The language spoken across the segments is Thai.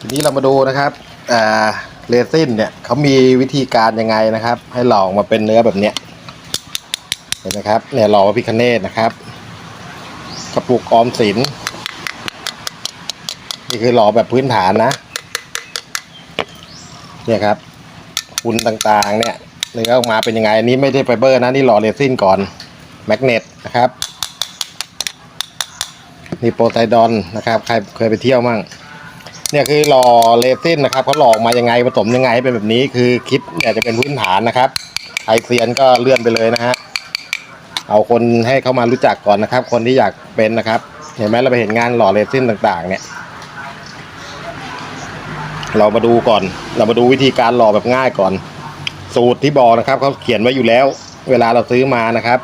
ทีนี้เรามาดูนะครับเรซินเนี่ยเขามีวิธีการยังไงนะครับ ให้หลอกมาเป็นเนื้อแบบเนี้ยเห็นไหมครับเนี่ยหลอกมาพิคเนตนะครับ กระปุกออมสินนี่คือหลอกแบบพื้นฐานนะเนี่ยครับคุณต่างๆ เนี่ยเนื้อออกมาเป็นยังไงอันนี้ไม่ได้ไฟเบอร์นะนี่หล่อเรซินก่อนแมกเนตนะครับนี่โปรไซดอนนะครับ ใครเคยไปเที่ยวมั่ง เนี่ยคือหล่อเรซินนะครับเขาหลอกมายังไงผสมยังไงให้เป็นแบบนี้คือคลิปเนี่ยจะเป็นพื้นฐานนะครับใครเซียนก็เลื่อนไปเลยนะฮะเอาคนให้เขามารู้จักก่อนนะครับ คนที่อยากเป็นนะครับ เห็นไหมเราไปเห็นงานหล่อเรซินต่างๆ เนี่ย เรามาดูก่อน เรามาดูวิธีการหล่อแบบง่ายก่อน สูตรที่บอกนะครับเขาเขียนไว้อยู่แล้ว เวลาเราซื้อมานะครับ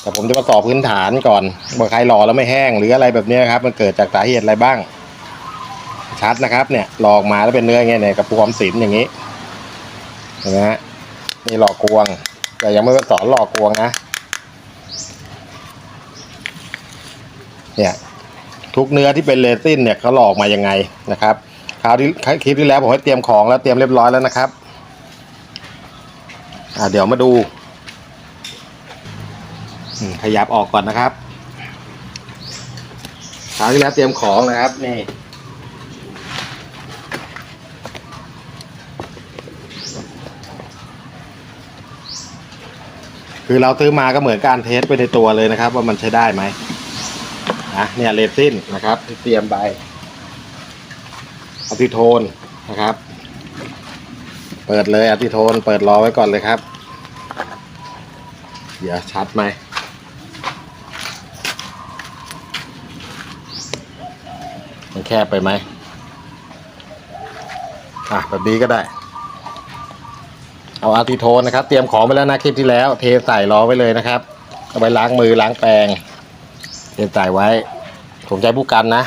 แต่ผมจะมาสอบพื้นฐานก่อนว่าใครหล่อแล้วไม่แห้งหรืออะไรแบบนี้ครับ มันเกิดจากสาเหตุอะไรบ้าง ชัดนะครับ เนี่ยหลอกมาแล้วเป็นเนื้อไงเนี่ยกับพวมสินอย่างนี้เห็นไหมฮะนี่หลอกกวง แต่ยังไม่สอนหลอกกวงนะเนี่ยทุกเนื้อที่เป็นเรซินเนี่ยเขาหลอกมายังไงนะครับคราวที่คลิปที่แล้วผมให้เตรียมของแล้วเตรียมเรียบร้อยแล้วนะครับอ่าเดี๋ยวมาดูขยับออกก่อนนะครับคราวที่แล้วเตรียมของนะครับนี่ คือเราซื้อมาก็เหมือนการเทสไปในตัวเลยนะครับ ว่ามันใช้ได้ไหมนะเนี่ยเรซินนะครับที่เตรียมไปอะซิโทนนะครับ เปิดเลยอะซิโทน เปิดรอไว้ก่อนเลยครับ เดี๋ยวชัดไหมมันแคบไปไหมอะแบบนี้ก็ได้ เอาอาร์ติโทนนะครับ เตรียมของไปแล้วนะคลิปที่แล้ว เทใส่รอไว้เลยนะครับเอาไปล้างมือล้างแปรงเทใส่ไว้ผมใจผู้กันนะ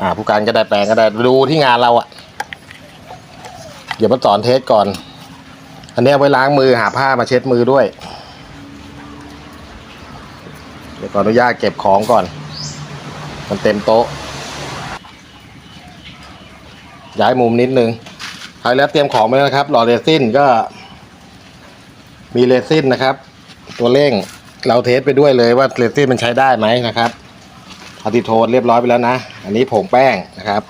อ่า ผู้กันก็ได้แปรงก็ได้ดูที่งานเราอะ่ะเดี๋ยวมาสอนเทสก่อน อันนี้เอาไว้ล้างมือหาผ้ามาเช็ดมือด้วย เดี๋ยวขออนุญาตเก็บของก่อน มันเต็มโต๊ะ ย้ายมุมนิดนึงใครแล้วเตรียมของไปแล้วครับ หล่อเรซินก็ มีเรซินนะครับ ตัวเร่งเราเทสไปด้วยเลยว่าเรซินมันใช้ได้ไหมนะครับอาติโทนเรียบร้อยไปแล้วนะ อันนี้ผงแป้งนะครับ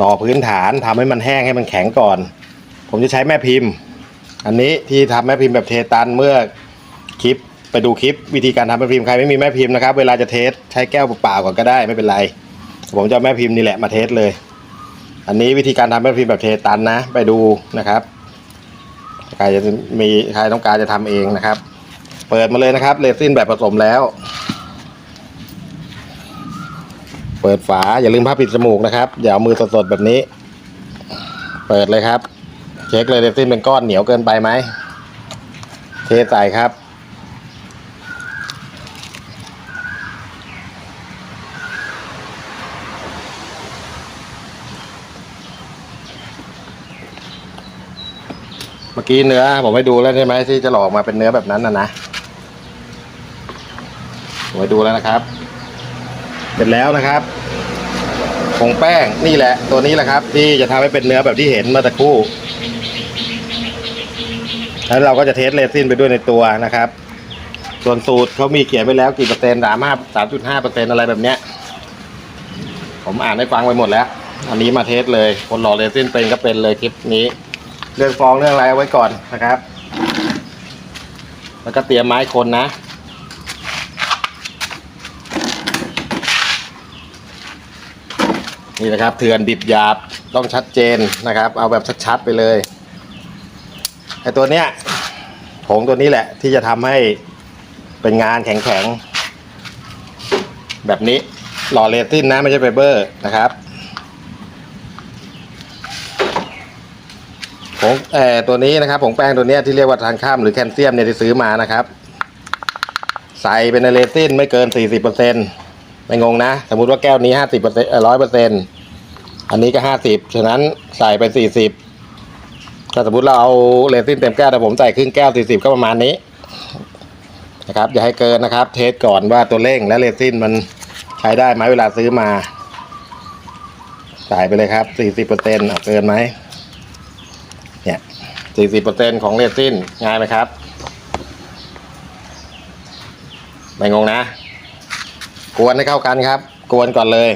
รอพื้นฐานทำให้มันแห้งให้มันแข็งก่อน ผมจะใช้แม่พิมพ์ อันนี้ที่ทำแม่พิมพ์แบบเทตันเมื่อคลิปไปดูคลิปวิธีการทำแม่พิมพ์ใครไม่มีแม่พิมพ์นะครับ เวลาจะเทสใช้แก้วเปล่าก่อนก็ได้ไม่เป็นไร ผมจะแม่พิมพ์นี่แหละมาเทสเลย อันนี้วิธีการทำแม่พิมพ์แบบเทตันนะ ไปดูนะครับ ใครจะมีใครต้องการจะทำเองนะครับ เปิดมาเลยนะครับเรซินแบบผสมแล้ว เปิดฝาอย่าลืมผ้าปิดจมูกนะครับอย่าเอามือสดๆแบบนี้ เปิดเลยครับ เช็คเลยเรซินเป็นก้อนเหนียวเกินไปไหมเทใส่ครับ เมื่อกี้เนื้อผมให้ดูแล้วใช่ไหมที่จะหลอกมาเป็นเนื้อแบบนั้นนะนะผมให้ดูแล้วนะครับ เสร็จแล้วนะครับผงแป้งนี่แหละ ตัวนี้แหละครับ ที่จะทำให้เป็นเนื้อแบบที่เห็นเมื่อตะคู่ แล้วเราก็จะเทสเรซินไปด้วยในตัวนะครับ ส่วนสูตรเขามีเขียนไปแล้วกี่เปอร์เซ็นต์สามห้าสามจุดห้าเปอร์เซ็นต์อะไรแบบเนี้ย ผมอ่านให้ฟังไปหมดแล้ว อันนี้มาเทสเลย คนหล่อเรซินเป็นก็เป็นเลยคลิปนี้ เรื่องฟองเรื่องอะไรเอาไว้ก่อนนะครับ แล้วก็เตรียมไม้คนนะ นี่นะครับเถื่อนดิบหยาบต้องชัดเจนนะครับ เอาแบบชัดๆไปเลยไอตัวเนี้ยผงตัวนี้แหละที่จะทำให้เป็นงานแข็งๆ แบบนี้หล่อเรซินนะไม่ใช่ไฟเบอร์นะครับ งเอ่อตัวนี้นะครับผงแป้งตัวนี้ที่เรียกว่าทางข้ามหรือแคลเซียมเนี่ยที่ซื้อมานะครับ ใส่เป็นในเรซินไม่เกิน 40เปอร์เซ็นไม่งงนะ สมมุติว่าแก้วนี้ 50เปอร์เซ็นต์ร้อยเปอร์เซ็นอันนี้ก็ 50 ฉะนั้นใส่ไป 40 ถ้าสมมติเราเอาเรซินเต็มแก้วแต่ผมใส่ครึ่งแก้ว 40 ก็ประมาณนี้นะครับอย่าให้เกินนะครับ เทสก่อนว่าตัวเร่งและเรซินมันใช้ได้ไหมเวลาซื้อมาใส่ไปเลยครับสี่สิบเปอร์เซ็นต์เกินไหม สี่สิบเอร์เ40%ของเรซินง่ายไหมครับ ไม่งงนะ กวนให้เข้ากันครับ กวนก่อนเลย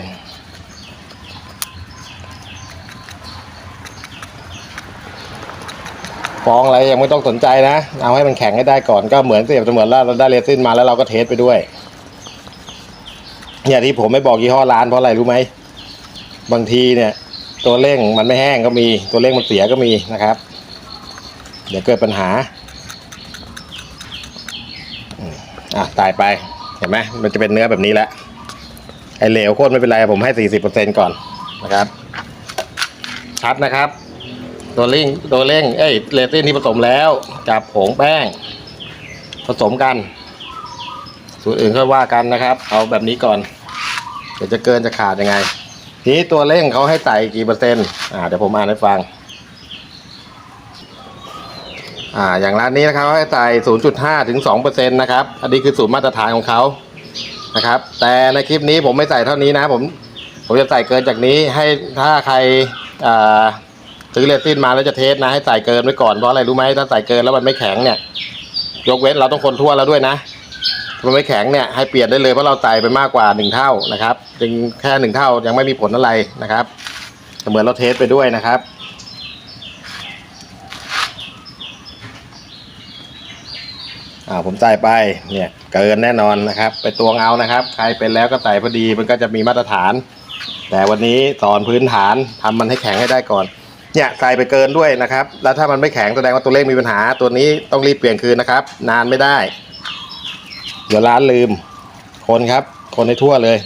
ฟองอะไรยังไม่ต้องสนใจนะ เอาให้มันแข็งให้ได้ก่อนก็เหมือนเสียบเสมือนเราได้เรซินมาแล้วเราก็เทสไปด้วยอย่างที่ผมไม่บอกยี่ห้อร้านเพราะอะไรรู้ไหมบางทีเนี่ย ตัวเร่งมันไม่แห้งก็มีตัวเร่งมันเสียก็มีนะครับ เดี๋ยวเกิดปัญหาอะตายไปเห็นไหมมันจะเป็นเนื้อแบบนี้แหละไอเหลวโคตรไม่เป็นไรผมให้สี่สิบเปอร์เซ็นก่อนนะครับ ชัดนะครับตัวเร่งตัวเร่งเอ้ยเลซินที่ผสมแล้วกับผงแป้ง ผสมกัน สูตรอื่นก็ว่ากันนะครับ เอาแบบนี้ก่อน เดี๋ยวจะเกินจะขาดยังไง ทีนี้ตัวเร่งเขาให้ใส่กี่เปอร์เซ็นต์อ่าเดี๋ยวผมอ่านให้ฟัง อ่าอย่างร้านนี้นะครับเขาให้ใส่0.5ถึง2เปอร์เซ็นต์นะครับอันนี้คือสูตรมาตรฐานของเขานะครับ แต่ในคลิปนี้ผมไม่ใส่เท่านี้นะ ผมผมจะใส่เกินจากนี้ให้ถ้าใครอ่าซื้อเรซินมาแล้วจะเทสนะให้ใส่เกินไว้ก่อนเพราะอะไรรู้ไหมถ้าใส่เกินแล้วมันไม่แข็งเนี่ย ยกเว้นเราต้องคนทั่วแล้วด้วยนะมันไม่แข็งเนี่ยให้เปลี่ยนได้เลยเพราะเราใส่ไปมากกว่าหนึ่งเท่านะครับจึงแค่หนึ่งเท่ายังไม่มีผลอะไรนะครับเหมือนเราเทสไปด้วยนะครับ อ่าผมใส่ไปเนี่ยเกินแน่นอนนะครับ ไปตวงเอานะครับ ใครเป็นแล้วก็ใส่พอดีมันก็จะมีมาตรฐาน แต่วันนี้สอนพื้นฐานทำมันให้แข็งให้ได้ก่อนเนี่ยใส่ไปเกินด้วยนะครับ แล้วถ้ามันไม่แข็งแสดงว่าตัวเลขมีปัญหา ตัวนี้ต้องรีบเปลี่ยนคืนนะครับ นานไม่ได้ เดี๋ยวร้านลืม คนครับ คนให้ทั่วเลย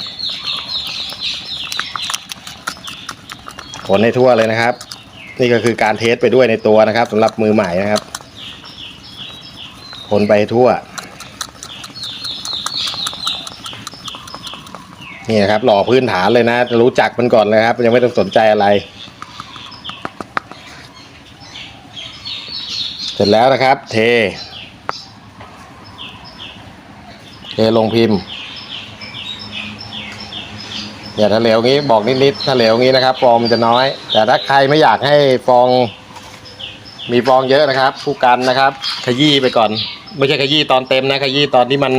คนให้ทั่วเลยนะครับ นี่ก็คือการเทสไปด้วยในตัวนะครับสำหรับมือใหม่นะครับ คนไปทั่ว นี่นะครับ หล่อพื้นฐานเลยนะ รู้จักมันก่อนเลยครับ ยังไม่ต้องสนใจอะไร เสร็จแล้วนะครับ เท เทลงพิมพ์อย่าถ้าเหลวงี้บอกนิดๆถ้าเหลวงี้นะครับ ฟองมันจะน้อย แต่ถ้าใครไม่อยากให้ฟอง มีฟองเยอะนะครับ ผู้กันนะครับ ขยี้ไปก่อน ไม่ใช่ขยี้ตอนเต็มนะขยี้ตอนที่มัน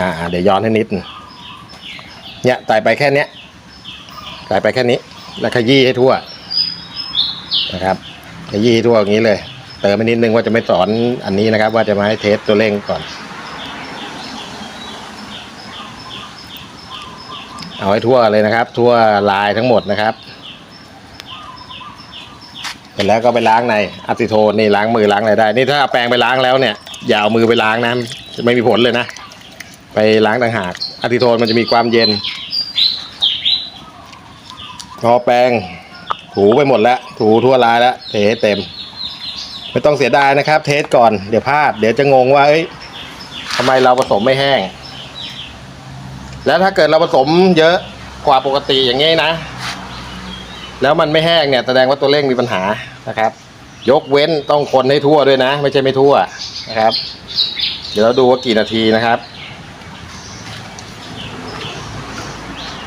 อ่า เดี๋ยวย้อนให้นิด เนี่ยใส่ไปแค่เนี้ยใส่ไปแค่นี้ แล้วขยี้ให้ทั่วนะครับขยี้ทั่วอย่างนี้เลย เติมไปนิดนึงว่าจะไม่สอนอันนี้นะครับ ว่าจะมาให้เทสตัวเร่งก่อน เอาให้ทั่วเลยนะครับ ทั่วลายทั้งหมดนะครับ ร็จแล้วก็ไปล้างในอะซิโทนนี่ล้างมือล้างอะไรได้ นี่ถ้าเอาแปรงไปล้างแล้วเนี่ยอย่าเอามือไปล้างนะจะไม่มีผลเลยนะ ไปล้างต่างหากอะซิโทนมันจะมีความเย็น พอแปรงถูไปหมดแล้ว ถูทั่วลายแล้วเทเต็ม ไม่ต้องเสียดายนะครับ เทสก่อนเดี๋ยวพลาด เดี๋ยวจะงงว่าเอ้ยทำไมเราผสมไม่แห้ง แล้วถ้าเกิดเราผสมเยอะกว่าปกติอย่างงี้นะ แล้วมันไม่แห้งเนี่ยแสดงว่าตัวเร่งมีปัญหา นะครับ ยกเว้นต้องคนให้ทั่วด้วยนะ ไม่ใช่ไม่ทั่วนะครับ เดี๋ยวเราดูว่ากี่นาทีนะครับ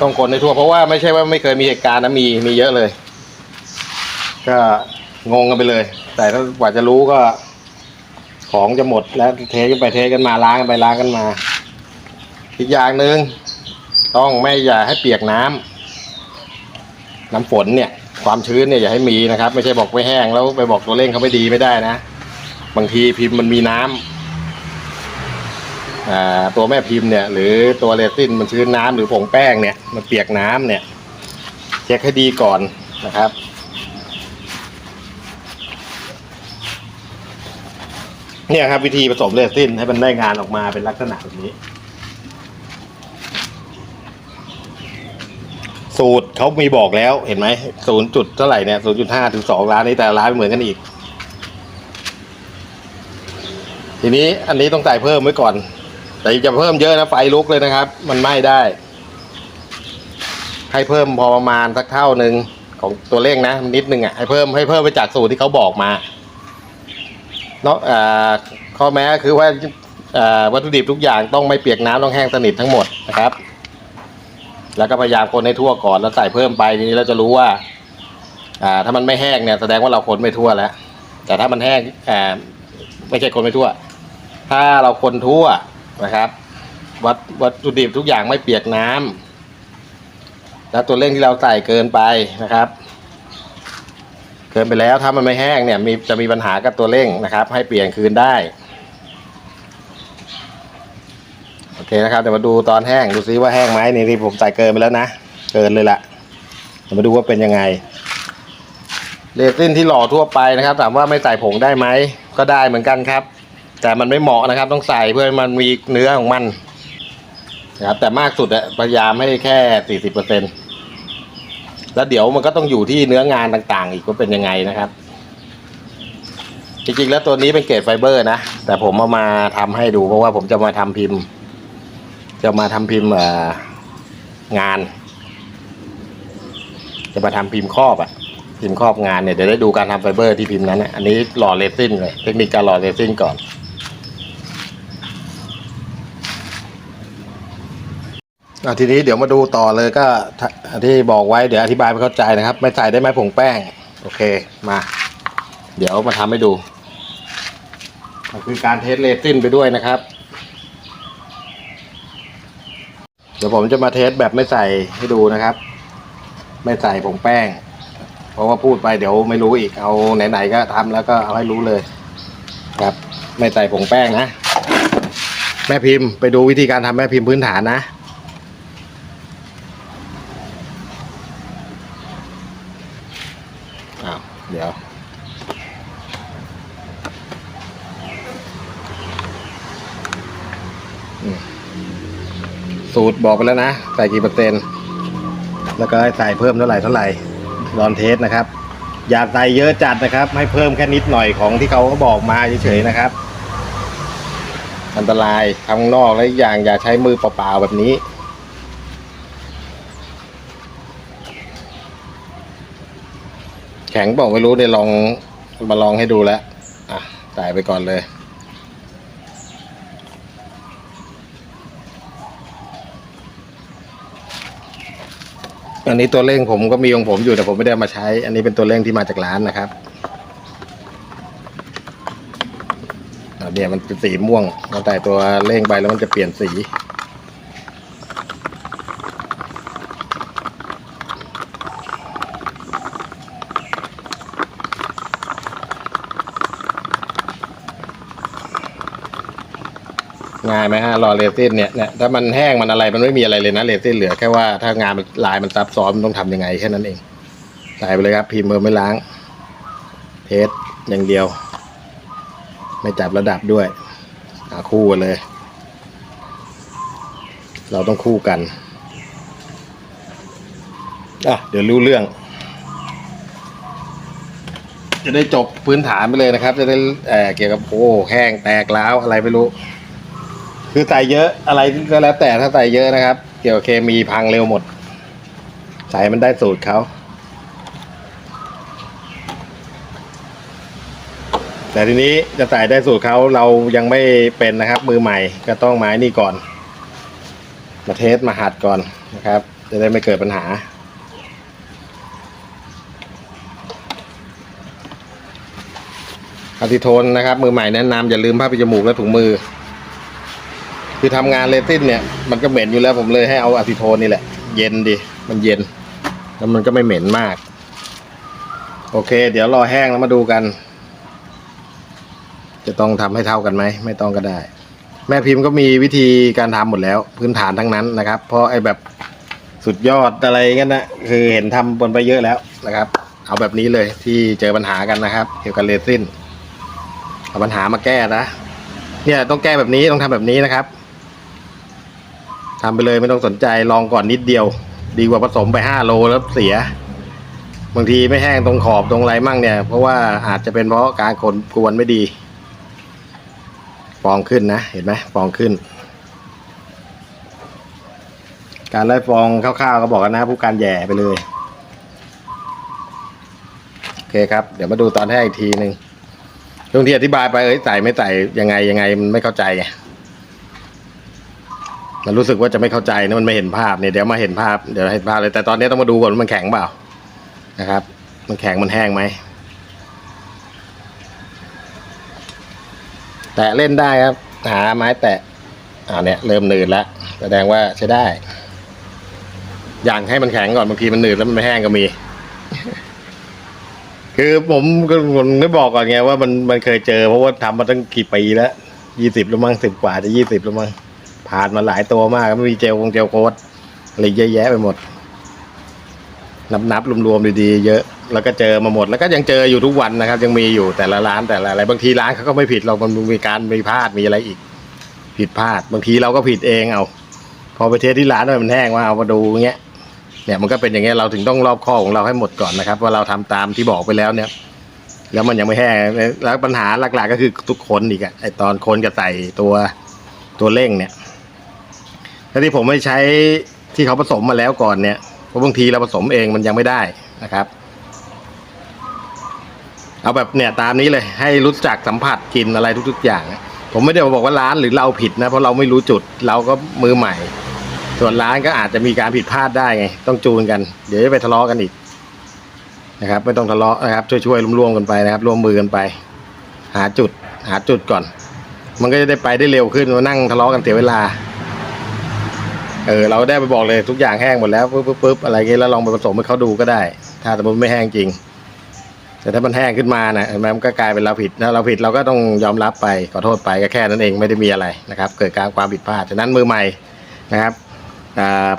ต้องคนให้ทั่วเพราะว่าไม่ใช่ว่าไม่เคยมีเหตุการณ์นะมีมีเยอะเลย ก็งงกันไปเลย แต่ถ้ากว่าจะรู้ก็ ของจะหมดแล้วเทกันไปเทกันมาล้างกันไปล้างกันมา อีกอย่างหนึ่งต้องไม่อย่าให้เปียกน้ำน้ำฝนเนี่ย ความชื้นเนี่ยอย่าให้มีนะครับ ไม่ใช่บอกไม่แห้งแล้วไปบอกตัวเร่งเขาไม่ดีไม่ได้นะ บางทีพิมพ์มันมีน้ำอ่าตัวแม่พิมพ์เนี่ย หรือตัวเรซินมันชื้นน้ำหรือผงแป้งเนี่ยมันเปียกน้ำเนี่ยเช็คให้ดีก่อนนะครับเนี่ยครับวิธีผสมเรซินให้มันได้งานออกมาเป็นลักษณะแบบนี้ สูตรเขามีบอกแล้วเห็นไหมศูนย์จุดเท่าไหร่เนี่ยศูนย์จุดห้าถึงสองล้านนี้แต่ละร้านเหมือนกันอีก ทีนี้อันนี้ต้องใส่เพิ่มไว้ก่อน แต่จะเพิ่มเยอะนะไฟลุกเลยนะครับ มันไหม้ได้ ให้เพิ่มพอประมาณสักเท่าหนึ่งของตัวเลขนะ นิดนึงอะให้เพิ่มให้เพิ่มไปจากสูตรที่เขาบอกมาเนาะอ่าข้อแม้คือว่าอ่าวัตถุดิบทุกอย่างต้องไม่เปียกน้ำต้องแห้งสนิททั้งหมดนะครับ แล้วก็พยายามคนให้ทั่วก่อนแล้วใส่เพิ่มไปทีนี้เราจะรู้ว่า อ่า ถ้ามันไม่แห้งเนี่ยแสดงว่าเราคนไม่ทั่วแล้ว แต่ถ้ามันแห้งอ่าไม่ใช่คนไม่ทั่ว ถ้าเราคนทั่วนะครับ วัตวัตถุดิบทุกอย่างไม่เปียกน้ำแล้วตัวเร่งที่เราใส่เกินไปนะครับ เกินไปแล้วถ้ามันไม่แห้งเนี่ยมีจะมีปัญหากับตัวเร่งนะครับ ให้เปลี่ยนคืนได้ โอเค นะครับเดี๋ยวมาดูตอนแห้งดูซิว่าแห้งไหมนี่ที่ผมใส่เกินไปแล้วนะเกินเลยละเดี๋ยวมาดูว่าเป็นยังไงเรซินที่หล่อทั่วไปนะครับ ถามว่าไม่ใส่ผงได้ไหมก็ได้เหมือนกันครับ แต่มันไม่เหมาะนะครับ ต้องใส่เพื่อมันมีเนื้อของมันนะครับแต่มากสุดอะพยายามให้แค่สี่สิบเปอร์เซ็นแล้วเดี๋ยวมันก็ต้องอยู่ที่เนื้องานต่างๆ อีกว่าเป็นยังไงนะครับ จริงๆแล้วตัวนี้เป็นเกรดไฟเบอร์นะ แต่ผมเอามาทำให้ดูเพราะว่าผมจะมาทำพิมพ์ จะมาทำพิมพ์งาน จะมาทำพิมพ์ครอบอะพิมพ์ครอบงานเนี่ยเดี๋ยวได้ดูการทำไฟเบอร์ที่พิมพ์นั้นนะอันนี้หล่อเรซินเลยเทคนิคการหล่อเรซินก่อนอะทีนี้เดี๋ยวมาดูต่อเลยก็ที่บอกไว้เดี๋ยวอธิบายไม่เข้าใจนะครับ ไม่ใส่ได้ไหมผงแป้ง โอเคมา เดี๋ยวมาทำให้ดู ก็คือการเทสเรซินไปด้วยนะครับ เดี๋ยวผมจะมาเทสแบบไม่ใส่ให้ดูนะครับ ไม่ใส่ผงแป้ง เพราะว่าพูดไปเดี๋ยวไม่รู้อีกเอาไหนๆก็ทำแล้วก็เอาให้รู้เลย ครับ ไม่ใส่ผงแป้งนะแม่พิมพ์ไปดูวิธีการทำแม่พิมพ์พื้นฐานนะอ้าวเดี๋ยว สูตรบอกไปแล้วนะ ใส่กี่เปอร์เซ็นต์ แล้วก็ให้ใส่เพิ่มเท่าไหร่เท่าไหร่ลอนเทสนะครับ อย่าใส่เยอะจัดนะครับ ให้เพิ่มแค่นิดหน่อยของที่เขาก็บอกมาเฉยๆนะครับ อันตรายทำข้างนอกและอย่างอย่าใช้มือเปล่าๆแบบนี้แข็งบอกไม่รู้เดี๋ยวลองมาลองให้ดูแล้ว อะใส่ไปก่อนเลย อันนี้ตัวเร่งผมก็มีของผมอยู่แต่ผมไม่ได้มาใช้ อันนี้เป็นตัวเร่งที่มาจากร้านนะครับเนี่ยมันเป็นสีม่วงเราใส่ตัวเร่งไปแล้วมันจะเปลี่ยนสี หมฮะรอเรซินเนี่ยเนี่ยถ้ามันแห้งมันอะไรมันไม่มีอะไรเลยนะเรซินเหลือแค่ว่าถ้างานมันลายมันซับซ้อนมันต้องทำยังไงแค่นั้นเองใส่ไปเลยครับพิมพ์มือไม่ล้าง เทสอย่างเดียว ไม่จับระดับด้วยหาคู่กันเลย เราต้องคู่กันอะเดี๋ยวรู้เรื่อง จะได้จบพื้นฐานไปเลยนะครับ จะได้เเกี่ยวกับโอ้แห้งแตกร้วอะไรไม่รู้ คือใส่เยอะอะไรก็แล้วแต่ถ้าใส่เยอะนะครับ เกี่ยวกับเคมีพังเร็วหมด ใส่มันได้สูตรเขาแต่ทีนี้จะใส่ได้สูตรเขาเรายังไม่เป็นนะครับ มือใหม่ก็ต้องมานี่ก่อน มาเทสมาหัดก่อนนะครับ จะได้ไม่เกิดปัญหาอะซิโทนนะครับ มือใหม่แนะนำอย่าลืมผ้าปิดจมูกและถุงมือ คือทำงานเรซินเนี่ยมันก็เหม็นอยู่แล้วผมเลยให้เอาอะซิโทนนี่แหละ เย็นดิ มันเย็น แล้วมันก็ไม่เหม็นมาก โอเค เดี๋ยวรอแห้งแล้วมาดูกัน จะต้องทำให้เท่ากันไหม ไม่ต้องก็ได้ แม่พิมพ์ก็มีวิธีการทำหมดแล้ว พื้นฐานทั้งนั้นนะครับ เพราะไอ้แบบสุดยอดอะไรเงี้ยนะคือเห็นทำบนไปเยอะแล้วนะครับ เอาแบบนี้เลยที่เจอปัญหากันนะครับ เกี่ยวกับเรซินเอาปัญหามาแก้นะเนี่ยต้องแก้แบบนี้ต้องทำแบบนี้นะครับ ทำไปเลยไม่ต้องสนใจลองก่อนนิดเดียว ดีกว่าผสมไปห้าโลแล้วเสีย บางทีไม่แห้งตรงขอบตรงไรมั่งเนี่ย เพราะว่าอาจจะเป็นเพราะการขนกวนไม่ดีฟองขึ้นนะ เห็นไหมฟองขึ้น การไล่ฟองคร่าวๆก็บอกกันนะ ผู้การแย่ไปเลย โอเคครับ เดี๋ยวมาดูตอนแรกอีกทีหนึ่งช่วงที่อธิบายไปเอ้ยใส่ไม่ใส่ยังไงยังไงมันไม่เข้าใจไง มันรู้สึกว่าจะไม่เข้าใจนะมันไม่เห็นภาพเนี่ยเดี๋ยวมาเห็นภาพเดี๋ยวเห็นภาพเลยแต่ตอนนี้ต้องมาดูก่อนว่ามันแข็งเปล่านะครับ มันแข็งมันแห้งไหมแตะเล่นได้ครับ หาไม้แตะอ่าเนี่ยเริ่มหนืดแล้วแสดงว่าใช้ได้ อย่างให้มันแข็งก่อนบางทีมันหนืดแล้วมันไม่แห้งก็มี คือผมก็ผมไม่บอกก่อนไงว่ามันมันเคยเจอเพราะว่าทำมาตั้งกี่ปีแล้วยี่สิบแล้วมั้งสิบกว่าจะยี่สิบแล้วมั้ง ผ่านมาหลายตัวมากไม่มีเจลคงเจลโค้ดอะไรเยอะแยะไปหมด นับนับรวมๆดีๆเยอะ แล้วก็เจอมาหมด แล้วก็ยังเจออยู่ทุกวันนะครับ ยังมีอยู่แต่ละร้านแต่ละอะไรบางทีร้านเขาก็ไม่ผิดเรามันมีการมีพลาดมีอะไรอีก ผิดพลาด บางทีเราก็ผิดเองเอา พอไปเทสที่ร้านมันแห้งว่าเอามาดูเงี้ยเนี่ยมันก็เป็นอย่างเงี้ยเราถึงต้องรอบข้อของเราให้หมดก่อนนะครับว่าเราทำตามที่บอกไปแล้วเนี่ย แล้วมันยังไม่แห้งแล้วปัญหาหลักๆ ก็คือทุกคนอีกอะไอตอนคนจะใส่ตัวตัวเร่งเนี่ย แล้วที่ผมไม่ใช้ที่เขาผสมมาแล้วก่อนเนี่ยเพราะบางทีเราผสมเองมันยังไม่ได้นะครับ เอาแบบเนี่ยตามนี้เลยให้รู้จักสัมผัสกินอะไรทุก ๆ อย่าง ผมไม่ได้บอกว่าร้านหรือเราผิดนะ เพราะเราไม่รู้จุดเราก็มือใหม่ ส่วนร้านก็อาจจะมีการผิดพลาดได้ไง ต้องจูนกัน เดี๋ยวจะไปทะเลาะกันอีกนะครับ ไม่ต้องทะเลาะนะครับช่วยๆร่วมๆกันไปนะครับ ร่วมมือกันไป หาจุด หาจุดก่อน มันก็จะได้ไปได้เร็วขึ้นมานั่งทะเลาะกันเสียเวลา เออเราได้ไปบอกเลยทุกอย่างแห้งหมดแล้วปุ๊บปุ๊บปุ๊บอะไรเงี้ยแล้วลองไปผสมให้เขาดูก็ได้ ถ้าสมมติไม่แห้งจริง แต่ถ้ามันแห้งขึ้นมานะเห็นไหมมันก็กลายเป็นเราผิดนะเราผิดเราก็ต้องยอมรับไปขอโทษไปก็แค่นั้นเองไม่ได้มีอะไรนะครับ เกิดการความผิดพลาดฉะนั้นมือใหม่นะครับ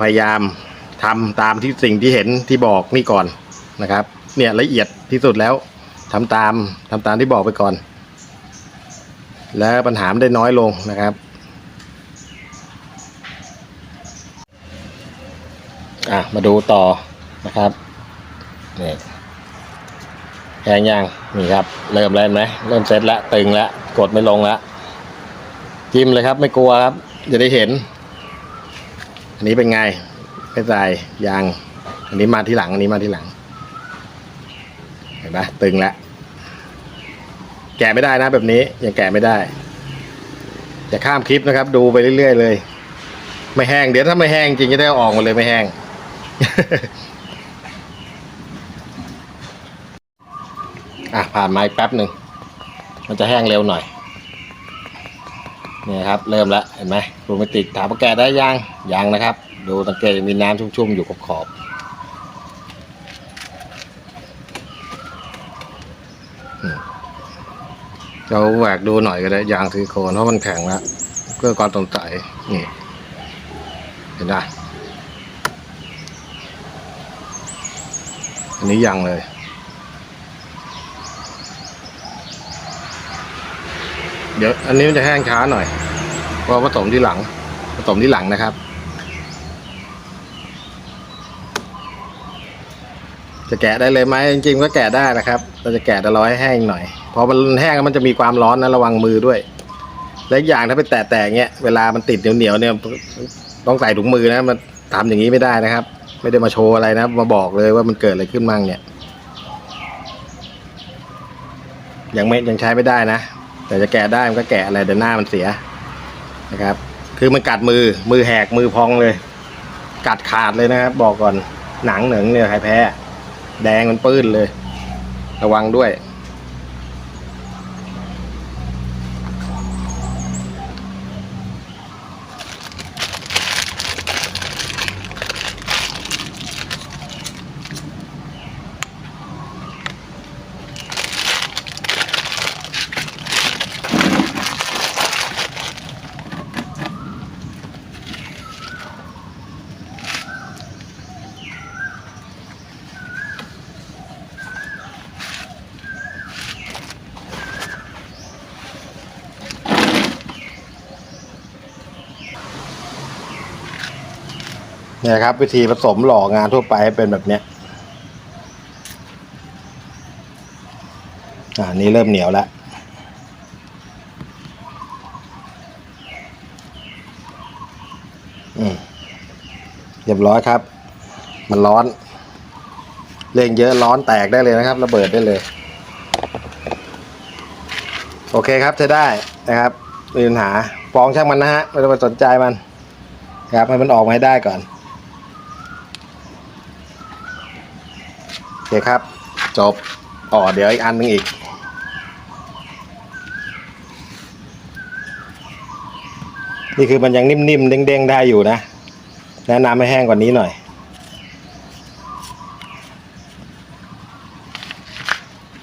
พยายามทำตามที่สิ่งที่เห็นที่บอกนี่ก่อนนะครับ เนี่ยละเอียดที่สุดแล้วทำตามทำตามที่บอกไปก่อน แล้วปัญหามันได้น้อยลงนะครับ อะ มาดูต่อนะครับนี่แห้งยังนี่ครับ เริ่มแล้วไหมเริ่มเซ็ตแล้วตึงแล้วกดไม่ลงแล้วจิ้มเลยครับ ไม่กลัวครับจะได้เห็น อันนี้เป็นไงไม่ใส่ยาง อันนี้มาที่หลัง อันนี้มาที่หลัง เห็นปะตึงแล้วแกะไม่ได้นะแบบนี้ยังแกะไม่ได้อย่าข้ามคลิปนะครับ ดูไปเรื่อยๆเลย ไม่แห้งเดี๋ยวถ้าไม่แห้งจริงจะได้อออกมาเลยไม่แห้ง อะผ่านมาอีกแป๊บหนึ่ง มันจะแห้งเร็วหน่อยนี่ครับ เริ่มแล้วเห็นไหมรูไม่ติดถามว่าแกได้ยังยังนะครับ ดูสังเกตมีน้ำชุ่มๆอยู่ขอบขอบๆเราแหวกดูหน่อยก็ได้ยางซิลิโคนเพราะมันแข็งแล้วเพื่อความตรงใจนี่เห็นไหม อันนี้ยังเลยเดี๋ยวอันนี้มันจะแห้งช้าหน่อยเพราะผสมที่หลังผสมที่หลังนะครับ จะแกะได้เลยไหมจริงๆก็แกะได้นะครับ เราจะแกะแต่รอให้แห้งหน่อยพอมันแห้งมันจะมีความร้อนนะระวังมือด้วย และอย่างถ้าไปแตะๆเงี้ยเวลามันติดเหนียวๆเนี่ยต้องใส่ถุงมือนะมันทำอย่างนี้ไม่ได้นะครับ ไม่ได้มาโชว์อะไรนะ มาบอกเลยว่ามันเกิดอะไรขึ้นมั่งเนี่ย ยังไม่ยังใช้ไม่ได้นะ แต่จะแกะได้มันก็แกะอะไรเดี๋ยวหน้ามันเสียนะครับ คือมันกัดมือมือแหกมือพองเลย กัดขาดเลยนะครับ บอกก่อนหนังเหนึ่งเนี่ยใครแพ้ แดงมันปื้นเลย ระวังด้วย เนี่ยครับ วิธีผสมหล่องานทั่วไปเป็นแบบเนี้ยอ่านี่เริ่มเหนียวแล้วอืมเรียบร้อยครับ มันร้อนเร่งเยอะร้อนแตกได้เลยนะครับ ระเบิดได้เลย โอเคครับใช้ได้นะครับไม่มีปัญหาฟองช่างมันนะฮะไม่ต้องไปสนใจมันครับให้มันออกมาให้ได้ก่อน อเคครับ จบอ๋อเดี๋ยวอีกอันหนึ่งอีก นี่คือมันยังนิ่มๆ เด้งๆ ได้อยู่นะ แนะนำให้แห้งกว่านี้หน่อย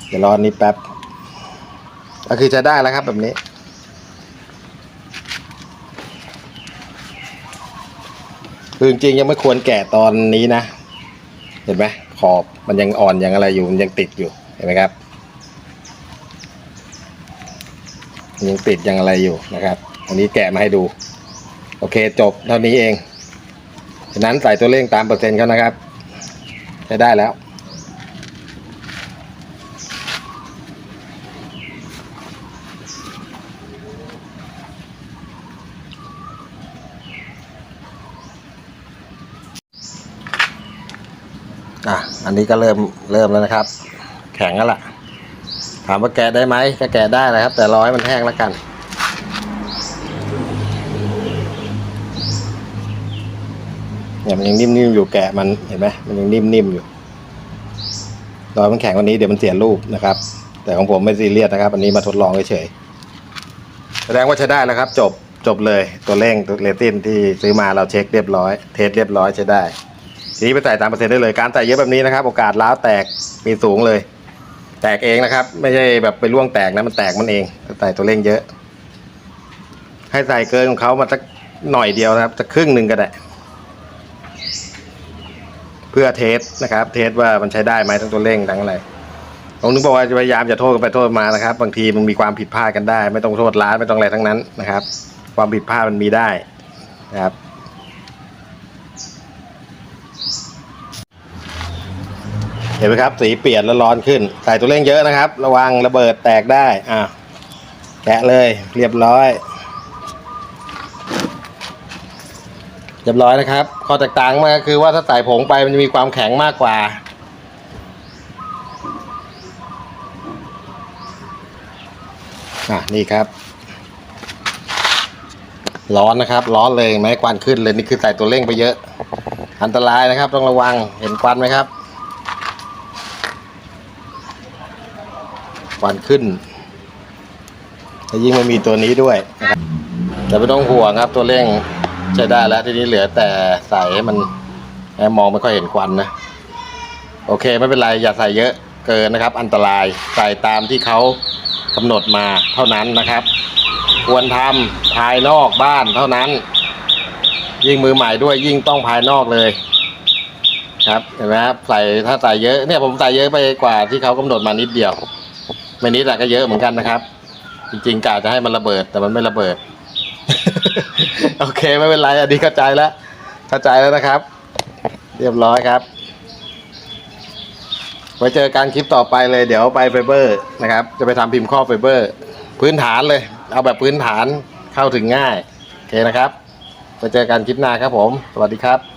เดี๋ยวรออันนี้แป๊บ ก็คือจะได้แล้วครับแบบนี้คือจริงๆยังไม่ควรแกะตอนนี้นะ เห็นไหม ขอบมันยังอ่อนยังอะไรอยู่มันยังติดอยู่เห็นไหมครับมันยังติดยังอะไรอยู่นะครับ อันนี้แกะมาให้ดู โอเคจบเท่านี้เองฉะนั้นใส่ตัวเลขตามเปอร์เซ็นต์เขานะครับใช้ได้แล้ว นนี้ก็เริ่มเริ่มแล้วนะครับ แข็งแล้วล่ะ ถามว่าแกะได้ไหมก็แกะได้นะครับ แต่รอให้มันแห้งแล้วกัน เนี่ยมันยังนิ่มๆอยู่แกะมันเห็นไหมมันยังนิ่มๆอยู่รอมันแข็งกวันนี้เดี๋ยวมันเสียรูปนะครับ แต่ของผมไม่ซีเรียสนะครับ อันนี้มาทดลองเฉยๆแสดงว่าใช้ได้แล้วครับ จบจบเลยตัวเร่งตัวเรตินที่ซื้อมาเราเช็คเรียบร้อย เทสเรียบร้อยใช้ได้ ทีนี้ไปใส่ตามเปอร์เซ็นต์ได้เลย การใส่เยอะแบบนี้นะครับ โอกาสร้าวแตกมีสูงเลย แตกเองนะครับ ไม่ใช่แบบไปล่วงแตกนะมันแตกมันเองใส่ตัวเร่งเยอะ ให้ใส่เกินของเขามาสักหน่อยเดียวนะครับสักครึ่งหนึ่งก็ได้เพื่อเทสนะครับ เทสว่ามันใช้ได้ไหมทั้งตัวเร่งทั้งอะไรผมนึกบอกว่าจะพยายามจะโทษกันไปโทษมานะครับ บางทีมันมีความผิดพลาดกันได้ ไม่ต้องโทษร้านไม่ต้องอะไรทั้งนั้นนะครับ ความผิดพลาดมันมีได้นะครับ เห็นไหมครับสีเปลี่ยนแล้วร้อนขึ้น ใส่ตัวเร่งเยอะนะครับ ระวังระเบิดแตกได้อะแกะเลยเรียบร้อยเรียบร้อยนะครับ ข้อแตกต่างมากคือว่าถ้าใส่ผงไปมันจะมีความแข็งมากกว่า อะ นี่ครับ ร้อนนะครับ ร้อนเลยไหมควันขึ้นเลยนี่คือใส่ตัวเร่งไปเยอะ อันตรายนะครับ ต้องระวังเห็นควันไหมครับ ควันขึ้นแล้วยิ่งมันมีตัวนี้ด้วยนะครับแต่ไม่ต้องห่วงครับ ตัวเร่งใช้ได้แล้วทีนี้เหลือแต่ใส่ให้มันให้มองไม่ค่อยเห็นควันนะ โอเคไม่เป็นไรอย่าใส่เยอะเกินนะครับ อันตรายใส่ตามที่เขากำหนดมาเท่านั้นนะครับ ควรทำภายนอกบ้านเท่านั้น ยิ่งมือใหม่ด้วยยิ่งต้องภายนอกเลยครับเห็นไหมครับใส่ถ้าใส่เยอะเนี่ยผมใส่เยอะไปกว่าที่เขากำหนดมานิดเดียว ไม่นิดแต่ก็เยอะเหมือนกันนะครับ จริงๆกะจะให้มันระเบิดแต่มันไม่ระเบิด โอเคไม่เป็นไรอันนี้เข้าใจแล้วเข้าใจแล้วนะครับ เรียบร้อยครับ ไว้เจอการคลิปต่อไปเลย เดี๋ยวไปไฟเบอร์นะครับ จะไปทำพิมพ์ข้อไฟเบอร์ พื้นฐานเลย เอาแบบพื้นฐานเข้าถึงง่าย โอเคนะครับไว้เจอกันคลิปหน้าครับผม สวัสดีครับ